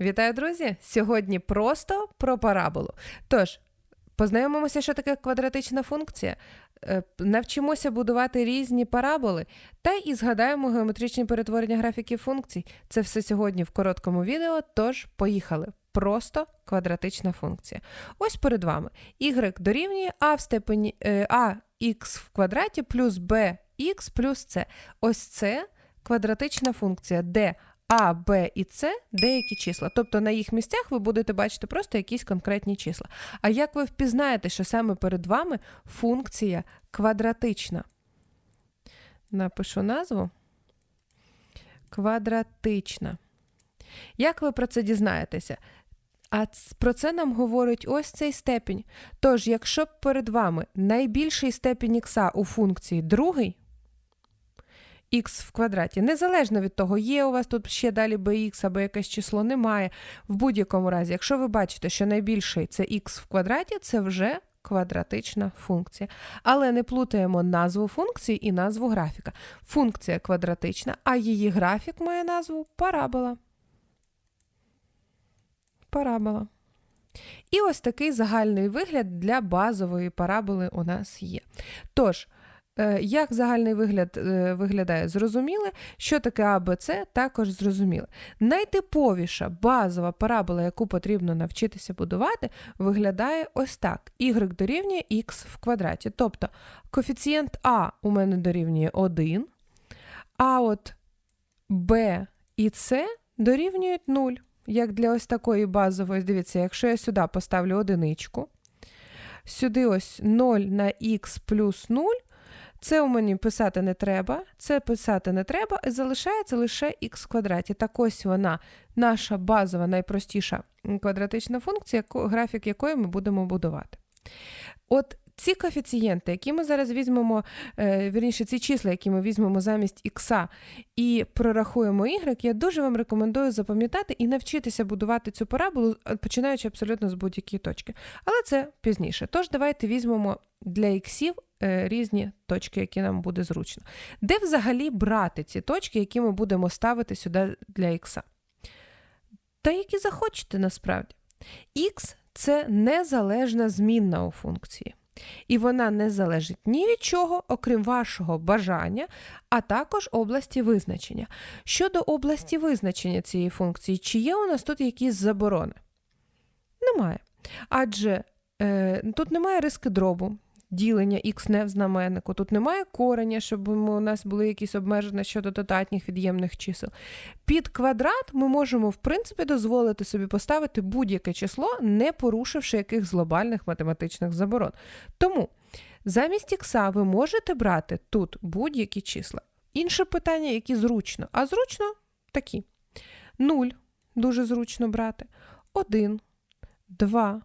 Вітаю, друзі! Сьогодні просто про параболу. Тож, познайомимося, що таке квадратична функція, е, навчимося будувати різні параболи та і згадаємо геометричні перетворення графіків функцій. Це все сьогодні в короткому відео, тож поїхали. Просто квадратична функція. Ось перед вами y дорівнює а в степені е, ax в квадраті плюс bx плюс c. Ось це квадратична функція, де а, Б і С деякі числа. Тобто на їх місцях ви будете бачити просто якісь конкретні числа. А як ви впізнаєте, що саме перед вами функція квадратична? Напишу назву. Квадратична. Як ви про це дізнаєтеся? А про це нам говорить ось цей степінь. Тож, якщо перед вами найбільший степінь х у функції другий, х в квадраті, незалежно від того, є у вас тут ще далі bx або якесь число, немає. В будь-якому разі, якщо ви бачите, що найбільший це х в квадраті, це вже квадратична функція. Але не плутаємо назву функції і назву графіка. Функція квадратична, а її графік має назву парабола. Парабола. І ось такий загальний вигляд для базової параболи у нас є. Тож, як загальний вигляд е, виглядає, зрозуміли, що таке А, Б, С, також зрозуміли. Найтиповіша базова парабола, яку потрібно навчитися будувати, виглядає ось так: y дорівнює х в квадраті. Тобто коефіцієнт А у мене дорівнює 1, а от Б і С дорівнюють 0. Як для ось такої базової, дивіться, якщо я сюди поставлю одиничку, сюди ось 0 на х плюс 0, це у мені писати не треба, це писати не треба, і залишається лише х в квадраті. Так ось вона, наша базова, найпростіша квадратична функція, графік якої ми будемо будувати. От ці коефіцієнти, які ми зараз візьмемо, е, вірніше, ці числа, які ми візьмемо замість х і прорахуємо y, я дуже вам рекомендую запам'ятати і навчитися будувати цю параболу, е, починаючи абсолютно з будь-якої точки. Але це пізніше. Тож давайте візьмемо для іксів е, різні точки, які нам буде зручно. Де взагалі брати ці точки, які ми будемо ставити сюди для ікса? Та які захочете насправді. Х це незалежна змінна у функції. І вона не залежить ні від чого, окрім вашого бажання, а також області визначення. Щодо області визначення цієї функції, чи є у нас тут якісь заборони? Немає. Адже е, тут немає риски дробу, ділення х не в знаменнику, тут немає кореня, щоб ми- у нас були якісь обмеження щодо додатніх від'ємних чисел. Під квадрат ми можемо, в принципі, дозволити собі поставити будь-яке число, не порушивши якихось глобальних математичних заборон. Тому замість ікса ви можете брати тут будь-які числа. Інше питання, які зручно. А зручно такі: 0 дуже зручно брати, 1, 2,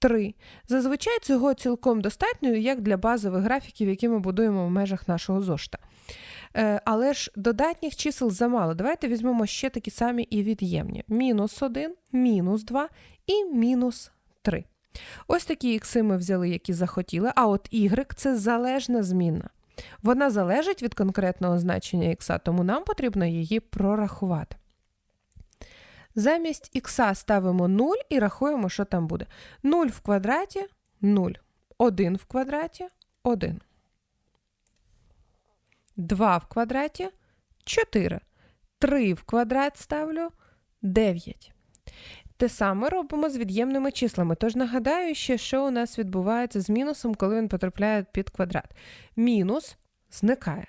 3. Зазвичай цього цілком достатньо, як для базових графіків, які ми будуємо в межах нашого зошита. Е, Але ж додатніх чисел замало. Давайте візьмемо ще такі самі і від'ємні: мінус 1, мінус 2 і мінус 3. Ось такі ікси ми взяли, які захотіли, а от y – це залежна змінна. Вона залежить від конкретного значення ікса, тому нам потрібно її прорахувати. Замість ікса ставимо 0 і рахуємо, що там буде. 0 в квадраті 0. 1 в квадраті 1. 2 в квадраті 4. 3 в квадрат ставлю 9. Те саме робимо з від'ємними числами. Тож нагадаю ще, що у нас відбувається з мінусом, коли він потрапляє під квадрат. Мінус зникає.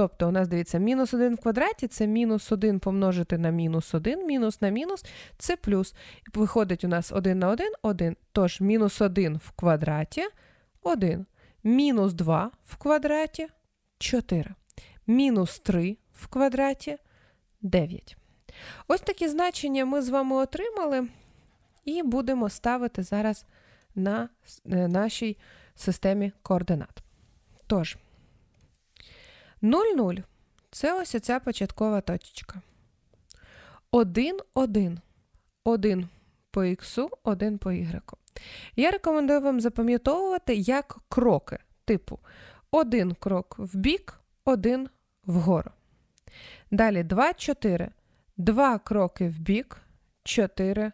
Тобто, у нас дивіться, мінус 1 в квадраті це мінус 1 помножити на мінус 1, мінус на мінус це плюс. І Виходить у нас 1 на 1 1. Тож мінус 1 в квадраті 1. Мінус 2 в квадраті 4. Мінус 3 в квадраті 9. Ось такі значення ми з вами отримали і будемо ставити зараз на е, нашій системі координат. Тож, 0,0 – це ось оця початкова точечка. 1, 1. 1 по х, 1 по y. Я рекомендую вам запам'ятовувати як кроки, типу один крок в бік, один вгору. Далі 2, 4. Два кроки в бік, 4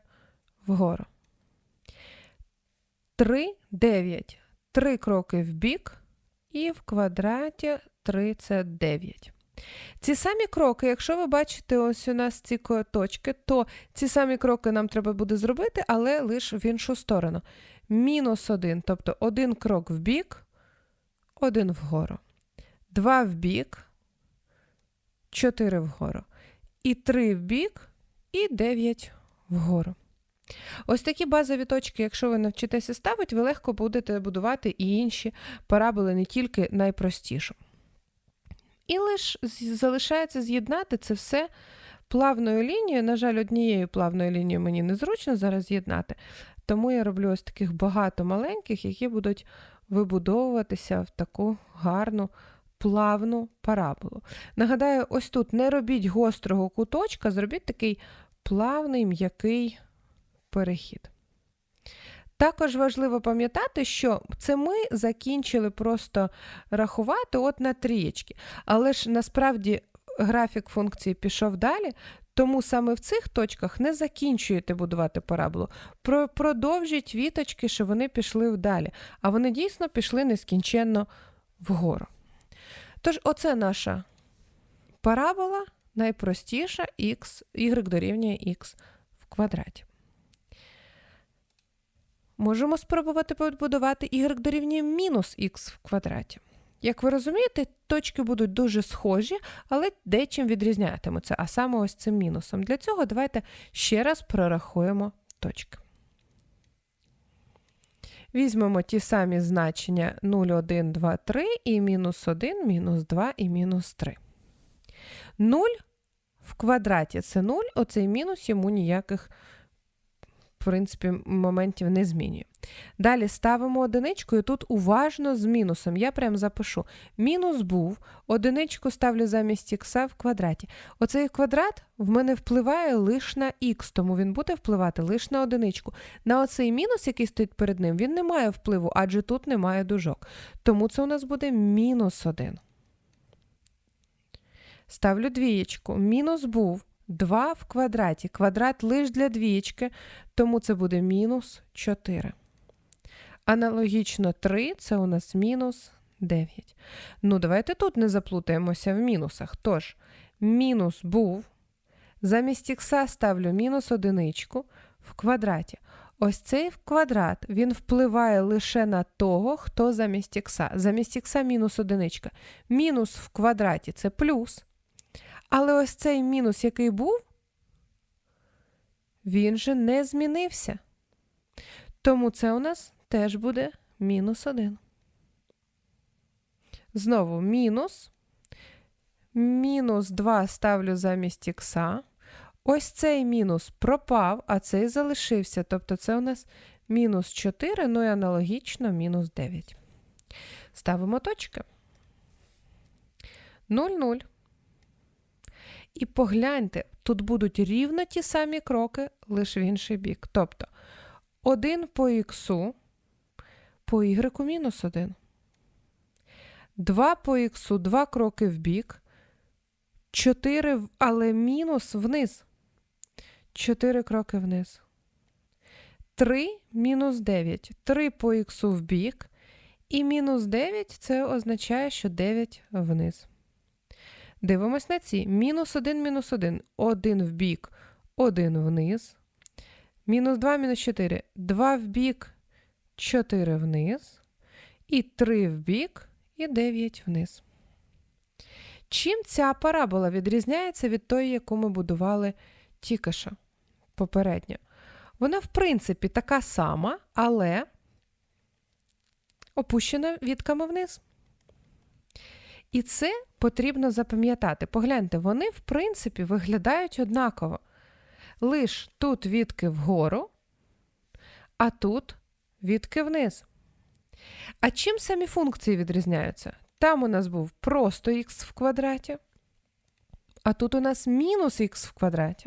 вгору. 3, 9. 3 кроки в бік і в квадраті 3 це 9. Ці самі кроки, якщо ви бачите ось у нас ці точки, то ці самі кроки нам треба буде зробити, але лише в іншу сторону. Мінус 1, тобто один крок в бік, один вгору. 2 в бік, 4 вгору. І 3 в бік, і 9 вгору. Ось такі базові точки, якщо ви навчитеся ставити, ви легко будете будувати і інші параболи, не тільки найпростішу. І лише залишається з'єднати це все плавною лінією. На жаль, однією плавною лінією мені незручно зараз з'єднати, тому я роблю ось таких багато маленьких, які будуть вибудовуватися в таку гарну плавну параболу. Нагадаю, ось тут не робіть гострого куточка, зробіть такий плавний м'який перехід. Також важливо пам'ятати, що це ми закінчили просто рахувати от на трієчки. Але ж насправді графік функції пішов далі, тому саме в цих точках не закінчуєте будувати параболу. Про- Продовжіть віточки, що вони пішли вдалі, а вони дійсно пішли нескінченно вгору. Тож, оце наша парабола, найпростіша x, y дорівнює x в квадраті. Можемо спробувати побудувати y дорівнює мінус х в квадраті. Як ви розумієте, точки будуть дуже схожі, але дечим відрізнятимуться, а саме ось цим мінусом. Для цього давайте ще раз прорахуємо точки. Візьмемо ті самі значення 0, 1, 2, 3 і мінус 1, мінус 2 і мінус 3. 0 в квадраті це 0, оцей мінус йому ніяких принципі, моментів не змінює. Далі ставимо одиничку і тут уважно з мінусом. Я прям запишу. Мінус був, одиничку ставлю замість х в квадраті. Оцей квадрат в мене впливає лише на х, тому він буде впливати лише на одиничку. На оцей мінус, який стоїть перед ним, він не має впливу, адже тут немає дужок. Тому це у нас буде мінус 1. Ставлю двієчку. Мінус був 2 в квадраті. Квадрат лише для двієчки, тому це буде мінус 4. Аналогічно 3 це у нас мінус 9. Ну, давайте тут не заплутаємося в мінусах. Тож, мінус був. Замість х ставлю мінус одиничку в квадраті. Ось цей квадрат він впливає лише на того, хто замість х. Замість х мінус одиничка. Мінус в квадраті це плюс. Але ось цей мінус, який був, він же не змінився. Тому це у нас теж буде мінус 1. Знову мінус. Мінус 2 ставлю замість х. Ось цей мінус пропав, а цей залишився. Тобто це у нас мінус 4, ну і аналогічно мінус 9. Ставимо точки. 0, 0. І погляньте, тут будуть рівно ті самі кроки, лише в інший бік. Тобто 1 по х, по y мінус 1. 2 по х, 2 кроки в бік. 4, але мінус вниз. 4 кроки вниз. 3 мінус 9. 3 по х в бік. І мінус 9 це означає, що 9 вниз. Дивимось на ці. Мінус 1, мінус 1. 1 в бік, 1 вниз. Мінус 2, мінус 4. 2 в бік, 4 вниз. І 3 в бік, і 9 вниз. Чим ця парабола відрізняється від тої, яку ми будували що попередньо? Вона, в принципі, така сама, але опущена вітками вниз. І це потрібно запам'ятати. Погляньте, вони, в принципі, виглядають однаково. Лиш тут відки вгору, а тут відки вниз. А чим самі функції відрізняються? Там у нас був просто х в квадраті, а тут у нас мінус х в квадраті.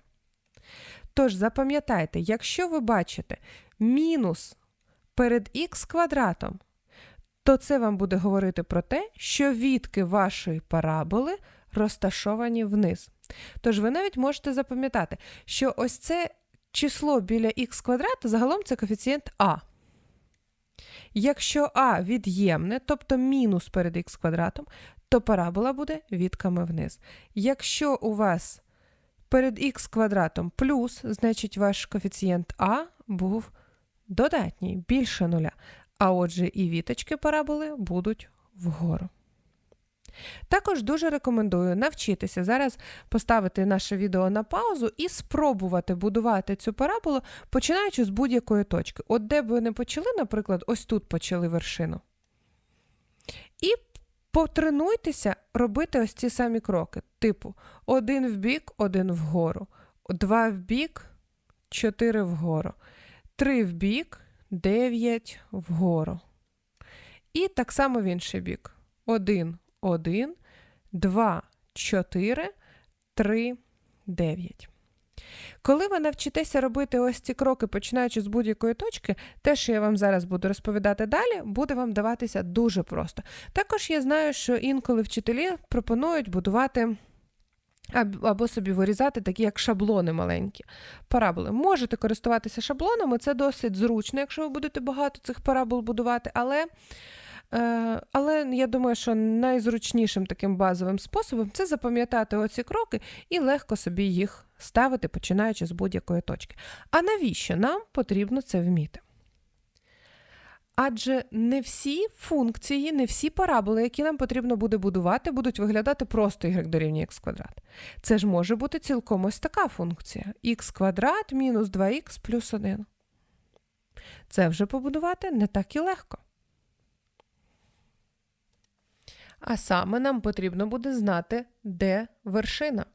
Тож запам'ятайте, якщо ви бачите мінус перед х квадратом, то це вам буде говорити про те, що відки вашої параболи розташовані вниз. Тож ви навіть можете запам'ятати, що ось це число біля х квадрата загалом це коефіцієнт а. Якщо а від'ємне, тобто мінус перед х квадратом, то парабола буде відками вниз. Якщо у вас перед х квадратом плюс, значить ваш коефіцієнт а був додатній, більше нуля. А отже, і віточки параболи будуть вгору. Також дуже рекомендую навчитися зараз поставити наше відео на паузу і спробувати будувати цю параболу, починаючи з будь-якої точки. От де б ви не почали, наприклад, ось тут почали вершину. І потренуйтеся робити ось ці самі кроки. Типу, один в бік, один вгору, два в бік, чотири вгору, три в бік, дев'ять вгору. І так само в інший бік. Один 1, 2, 4, 3, 9. Коли ви навчитеся робити ось ці кроки, починаючи з будь-якої точки, те, що я вам зараз буду розповідати далі, буде вам даватися дуже просто. Також я знаю, що інколи вчителі пропонують будувати. Або собі вирізати такі, як шаблони маленькі. Параболи. Можете користуватися шаблонами, це досить зручно, якщо ви будете багато цих парабол будувати, але Е, але я думаю, що найзручнішим таким базовим способом це запам'ятати оці кроки і легко собі їх ставити, починаючи з будь-якої точки. А навіщо нам потрібно це вміти? Адже не всі функції, не всі параболи, які нам потрібно буде будувати, будуть виглядати просто y дорівнює х квадрат. Це ж може бути цілком ось така функція: х квадрат мінус 2х плюс 1. Це вже побудувати не так і легко. А саме нам потрібно буде знати, де вершина.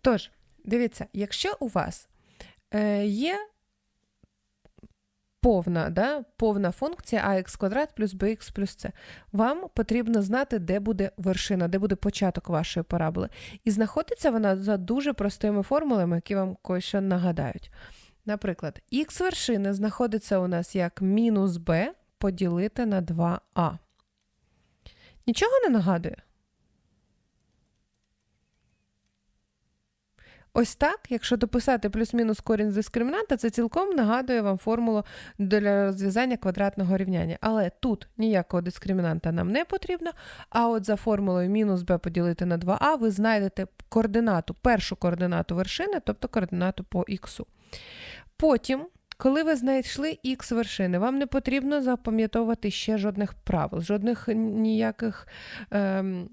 Тож, дивіться, якщо у вас е, є повна да, повна функція ax квадрат плюс bx плюс c, вам потрібно знати, де буде вершина, де буде початок вашої параболи. І знаходиться вона за дуже простими формулами, які вам кое-що нагадають. Наприклад, х вершини знаходиться у нас як мінус b поділити на 2а. Нічого не нагадує? Ось так, якщо дописати плюс-мінус корінь з дискримінанта, це цілком нагадує вам формулу для розв'язання квадратного рівняння. Але тут ніякого дискримінанта нам не потрібно. А от за формулою мінус b поділити на 2а, ви знайдете координату, першу координату вершини, тобто координату по х. Потім коли ви знайшли х вершини, вам не потрібно запам'ятовувати ще жодних правил, жодних ніяких. Ем...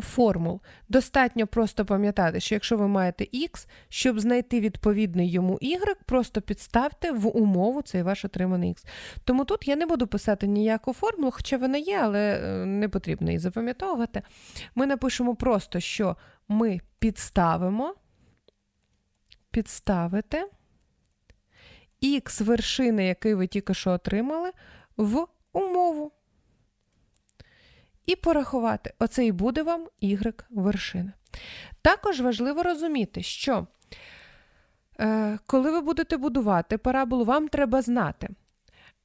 Формул. Достатньо просто пам'ятати, що якщо ви маєте Х, щоб знайти відповідний йому Y, просто підставте в умову цей ваш отриманий Х. Тому тут я не буду писати ніяку формулу, хоча вона є, але е, не потрібно її запам'ятовувати. Ми напишемо просто, що ми підставимо, підставити х вершини, який ви тільки що отримали, в умову. І порахувати, оце і буде вам y вершина. Також важливо розуміти, що е, коли ви будете будувати параболу, вам треба знати,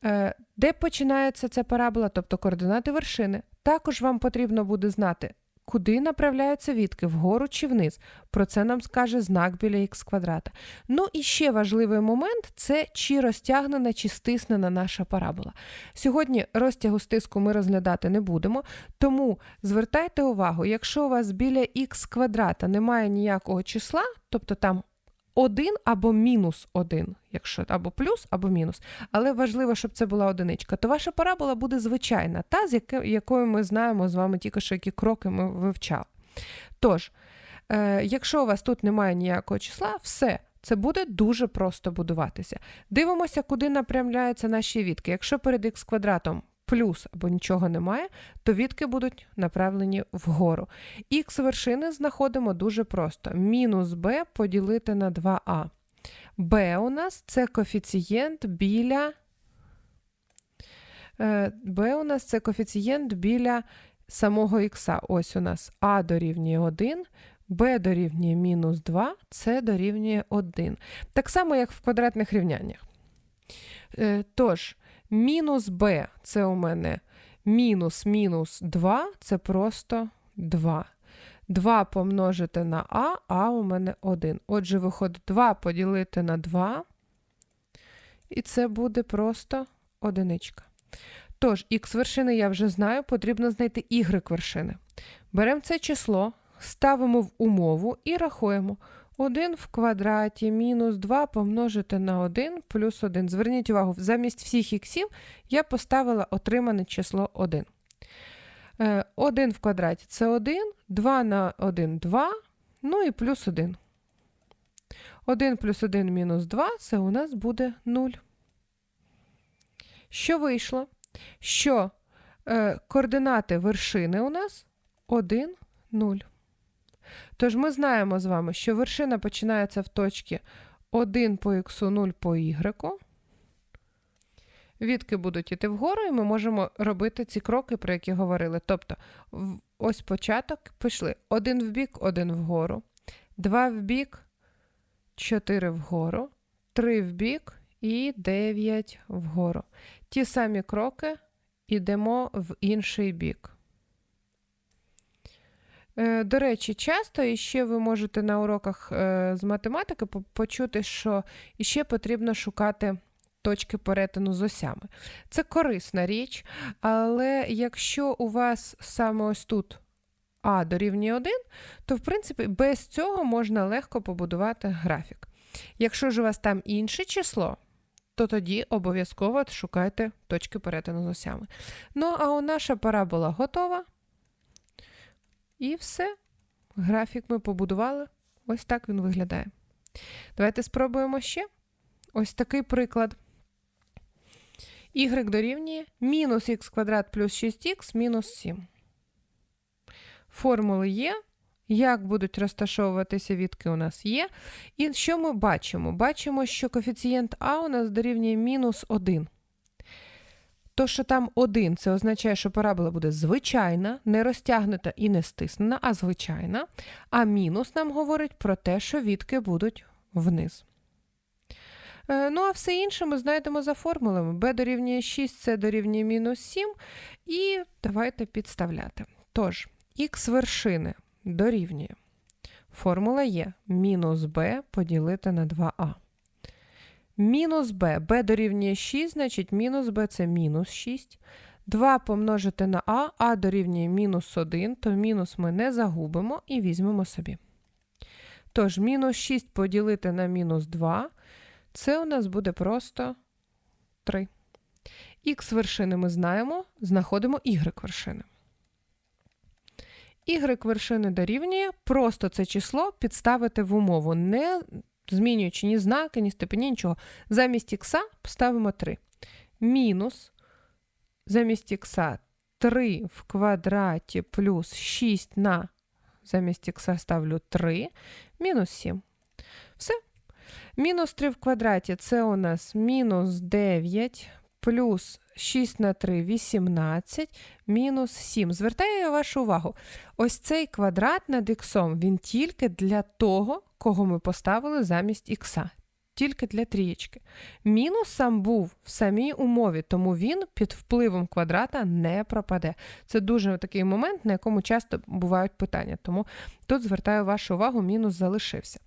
е, де починається ця парабола, тобто координати вершини. Також вам потрібно буде знати, Куди направляються відки, вгору чи вниз? Про це нам скаже знак біля х квадрата. Ну і ще важливий момент це чи розтягнена, чи стиснена наша парабола. Сьогодні розтягу стиску ми розглядати не будемо, тому звертайте увагу, якщо у вас біля х квадрата немає ніякого числа, тобто там 1 або мінус 1, якщо або плюс, або мінус. Але важливо, щоб це була одиничка, то ваша парабола буде звичайна, та, з якою ми знаємо з вами тільки що які кроки ми вивчали. Тож, е, якщо у вас тут немає ніякого числа, все. Це буде дуже просто будуватися. Дивимося, куди напрямляються наші відки. Якщо перед х квадратом плюс або нічого немає, то відки будуть направлені вгору. Х вершини знаходимо дуже просто: мінус b поділити на 2а. b у нас це коефіцієнт біля. b е, у нас це коефіцієнт біля самого х. Ось у нас а дорівнює 1. b дорівнює мінус 2, c дорівнює 1. Так само, як в квадратних рівняннях. Е, тож, Мінус b це у мене мінус мінус 2, це просто 2. 2 помножити на А, А у мене 1. Отже, виходить 2 поділити на 2. І це буде просто одиничка. Тож, х вершини я вже знаю, потрібно знайти y вершини. Беремо це число, ставимо в умову і рахуємо. 1 в квадраті мінус 2 помножити на 1 плюс 1. Зверніть увагу, замість всіх іксів я поставила отримане число 1. 1 в квадраті це 1, 2 на 1 2, ну і плюс 1. 1 плюс 1 мінус 2 це у нас буде 0. Що вийшло? Що е, координати вершини у нас 1, 0. Тож ми знаємо з вами, що вершина починається в точці 1 по х, 0 по y. Відки будуть йти вгору, і ми можемо робити ці кроки, про які говорили. Тобто, ось початок пішли. Один в бік, один вгору, два в бік, 4 вгору, 3 в бік і 9 вгору. Ті самі кроки йдемо в інший бік. Е, до речі, часто іще ви можете на уроках е, з математики почути, що іще потрібно шукати точки перетину з осями. Це корисна річ, але якщо у вас саме ось тут А дорівнює 1, то в принципі без цього можна легко побудувати графік. Якщо ж у вас там інше число, то тоді обов'язково шукайте точки перетину з осями. Ну, а наша парабола готова. І все. Графік ми побудували. Ось так він виглядає. Давайте спробуємо ще. Ось такий приклад. Y дорівнює мінус х квадрат плюс 6х мінус 7. Формули є. Як будуть розташовуватися відки у нас є. І що ми бачимо? Бачимо, що коефіцієнт А у нас дорівнює мінус 1. То, що там 1, це означає, що парабола буде звичайна, не розтягнута і не стиснена, а звичайна. А мінус нам говорить про те, що відки будуть вниз. Е, ну, а все інше ми знайдемо за формулами. b дорівнює 6, c дорівнює мінус 7. І давайте підставляти. Тож, х вершини дорівнює. Формула є мінус b поділити на 2а. Мінус b. b дорівнює 6, значить мінус b це мінус 6. 2 помножити на а, а дорівнює мінус 1, то мінус ми не загубимо і візьмемо собі. Тож, мінус 6 поділити на мінус 2, це у нас буде просто 3. Х вершини ми знаємо, знаходимо y вершини. Y вершини дорівнює, просто це число підставити в умову, не змінюючи ні знаки, ні степені, нічого. Замість х поставимо 3. Мінус замість х 3 в квадраті плюс 6 на замість х ставлю 3, мінус 7. Все. Мінус 3 в квадраті це у нас мінус 9 плюс 6 на 3 18, мінус 7. Звертаю вашу увагу, ось цей квадрат над х, він тільки для того, кого ми поставили замість х. Тільки для трієчки. Мінус сам був в самій умові, тому він під впливом квадрата не пропаде. Це дуже такий момент, на якому часто бувають питання. Тому тут звертаю вашу увагу, мінус залишився.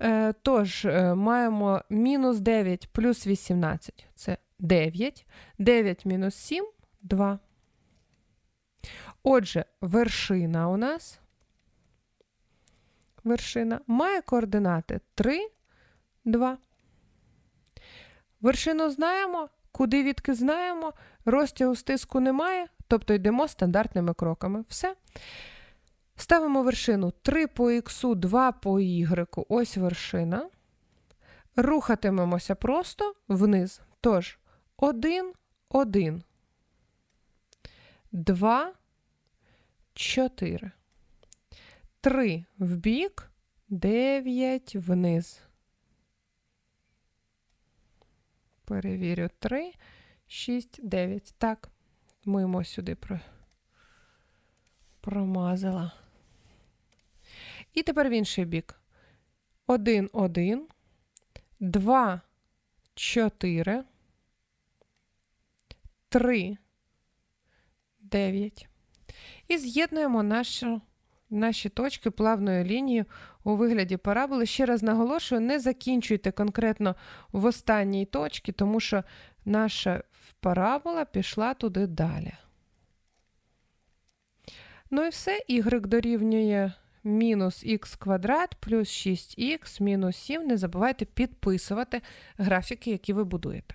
Е, Тож, е, маємо мінус 9 плюс 18 це 9. 9 мінус 7 2. Отже, вершина у нас вершина має координати 3, 2. Вершину знаємо, куди відки знаємо, розтягу стиску немає, тобто йдемо стандартними кроками. Все. Ставимо вершину 3 по х, 2 по y. Ось вершина. Рухатимемося просто вниз. Тож, 1, 1, 2, 4. 3 в бік, 9 вниз. Перевірю 3, 6, 9. Так, мимо сюди про... промазала. І тепер в інший бік. 1, 1, 2, 4, 3, 9. І з'єднуємо нашу наші точки плавною лінією у вигляді параболи. Ще раз наголошую, не закінчуйте конкретно в останній точці, тому що наша парабола пішла туди далі. Ну і все, y дорівнює мінус х квадрат плюс 6х мінус 7. Не забувайте підписувати графіки, які ви будуєте.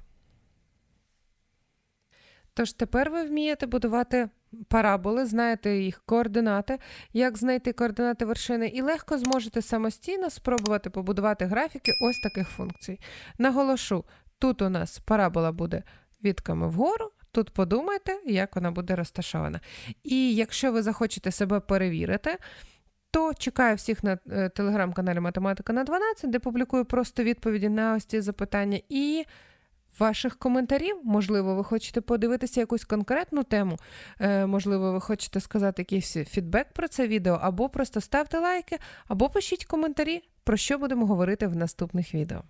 Тож тепер ви вмієте будувати параболи, знаєте їх координати, як знайти координати вершини, і легко зможете самостійно спробувати побудувати графіки ось таких функцій. Наголошу, тут у нас парабола буде відками вгору. Тут подумайте, як вона буде розташована. І якщо ви захочете себе перевірити, то чекаю всіх на е, телеграм-каналі Математика на 12, де публікую просто відповіді на ось ці запитання. І ваших коментарів. Можливо, ви хочете подивитися якусь конкретну тему, е, можливо, ви хочете сказати якийсь фідбек про це відео, або просто ставте лайки, або пишіть коментарі, про що будемо говорити в наступних відео.